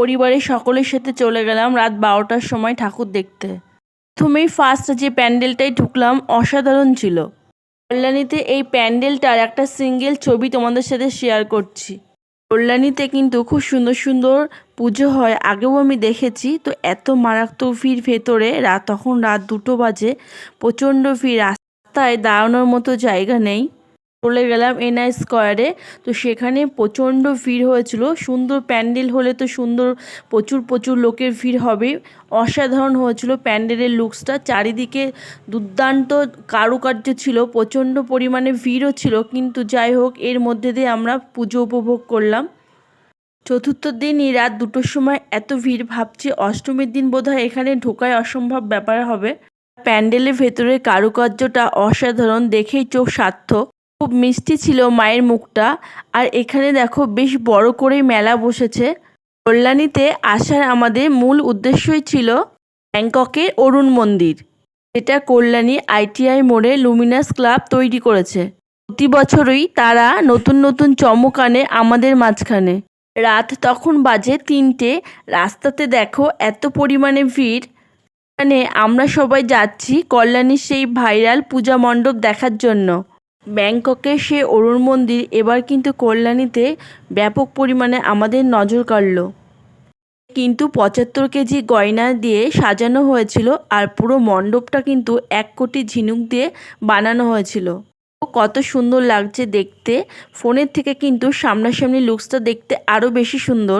পরিবারের সকলের সাথে চলে গেলাম রাত বারোটার সময় ঠাকুর দেখতে। প্রথমেই ফার্স্ট যে প্যান্ডেলটাই ঢুকলাম অসাধারণ ছিল। কল্যাণীতে এই প্যান্ডেলটার একটা সিঙ্গেল ছবি তোমাদের সাথে শেয়ার করছি। কল্যাণীতে কিন্তু খুব সুন্দর সুন্দর পুজো হয়, আগেও আমি দেখেছি। তো এত মারাত্মক ভিড় ভেতরে রাত তখন রাত দুটো বাজে, প্রচণ্ড ভিড়, রাস্তায় দাঁড়ানোর মতো জায়গা নেই। চলে গেলাম এনআই স্কোয়ারে তো সেখানে প্রচণ্ড ভিড় হয়েছিল। সুন্দর প্যান্ডেল হলে তো সুন্দর, প্রচুর প্রচুর লোকের ভিড় হবে। অসাধারণ হয়েছিল প্যান্ডেলের লুকসটা। চারিদিকে দুর্দান্ত কারুকার্য ছিল, প্রচণ্ড পরিমাণে ভিড়ও ছিল। কিন্তু যাই হোক, এর মধ্যে দিয়ে আমরা পুজো উপভোগ করলাম। চতুর্থ দিনই রাত দুটোর সময় এত ভিড়, ভাবছি অষ্টমীর দিন বোধহয় এখানে ঢোকায় অসম্ভব ব্যাপার হবে। প্যান্ডেলের ভেতরে কারুকার্যটা অসাধারণ, দেখেই চোখ সার্থক। খুব মিষ্টি ছিল মায়ের মুখটা। আর এখানে দেখো বেশ বড় করেই মেলা বসেছে। কল্যাণীতে আসার আমাদের মূল উদ্দেশ্যই ছিল ব্যাংককের অরুণ মন্দির। যেটা কল্যাণী আইটিআই মোড়ে লুমিনাস ক্লাব তৈরি করেছে। প্রতি বছরই তারা নতুন নতুন চমক আনে আমাদের মাঝখানে। রাত তখন বাজে তিনটে। রাস্তাতে দেখো এত পরিমাণে ভিড়। মানে আমরা সবাই যাচ্ছি কল্যাণীর সেই ভাইরাল পূজা মণ্ডপ দেখার জন্য। ব্যাংককের সে অরুণ মন্দির, এবার কিন্তু কল্যাণীতে ব্যাপক পরিমাণে আমাদের নজর কাড়ল। কিন্তু পঁচাত্তর কেজি গয়না দিয়ে সাজানো হয়েছিল আর পুরো মণ্ডপটা কিন্তু এক কোটি ঝিনুক দিয়ে বানানো হয়েছিল। কত সুন্দর লাগছে দেখতে। ফোনের থেকে কিন্তু সামনাসামনি লুকসটা দেখতে আরও বেশি সুন্দর।